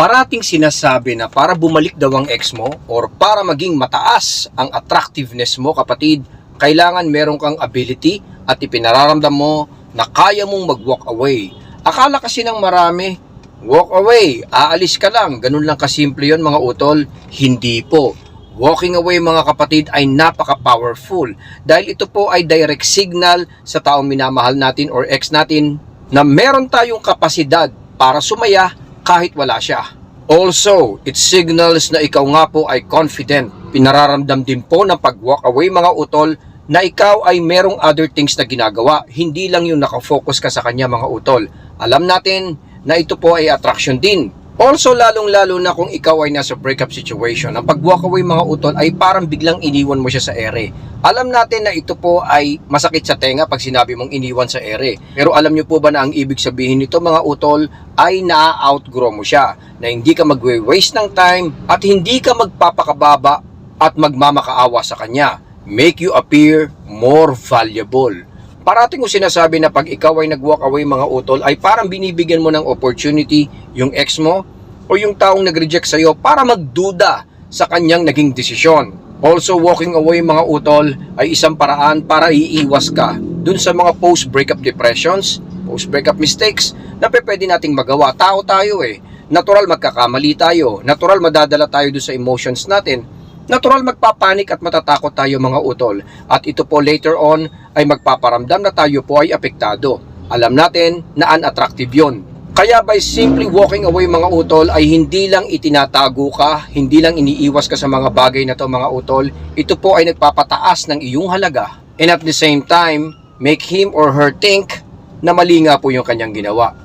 Parating sinasabi na para bumalik daw ang ex mo or para maging mataas ang attractiveness mo kapatid, kailangan meron kang ability at ipinararamdam mo na kaya mong mag-walk away. Akala kasi ng marami, walk away, aalis ka lang, ganun lang kasimple yon mga utol. Hindi po. Walking away mga kapatid ay napaka-powerful dahil ito po ay direct signal sa taong minamahal natin or ex natin na meron tayong kapasidad para sumaya kahit wala siya. Also, it signals na ikaw nga po ay confident. Pinararamdam din po ng pag-walk away mga utol na ikaw ay merong other things na ginagawa. Hindi lang yung nakafocus ka sa kanya mga utol. Alam natin na ito po ay attraction din. Also, lalong-lalo na kung ikaw ay nasa breakup situation, ang pag-walk away mga utol ay parang biglang iniwan mo siya sa ere. Alam natin na ito po ay masakit sa tenga pag sinabi mong iniwan sa ere. Pero alam niyo po ba na ang ibig sabihin nito mga utol ay na-outgrow mo siya. Na hindi ka magwe-waste ng time at hindi ka magpapakababa at magmamakaawa sa kanya. Make you appear more valuable. Parating ko sinasabi na pag ikaw ay nag-walk away mga utol ay parang binibigyan mo ng opportunity yung ex mo o yung taong nag-reject sa'yo para magduda sa kanyang naging desisyon. Also, walking away mga utol ay isang paraan para iiwas ka dun sa mga post-breakup depressions, post-breakup mistakes na pwede nating magawa. Tao tayo eh. Natural magkakamali tayo. Natural madadala tayo dun sa emotions natin. Natural magpapanik at matatakot tayo mga utol. At ito po later on ay magpaparamdam na tayo po ay apektado. Alam natin na unattractive yon. Kaya by simply walking away mga utol ay hindi lang itinatago ka, hindi lang iniiwas ka sa mga bagay na to mga utol, ito po ay nagpapataas ng iyong halaga. And at the same time, make him or her think na mali nga po yung kanyang ginawa.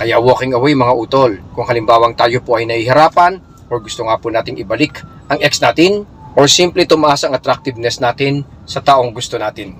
Kaya walking away mga utol, kung halimbawang tayo po ay nahihirapan or gusto nga po nating ibalik ang ex natin or simply tumaas ang attractiveness natin sa taong gusto natin.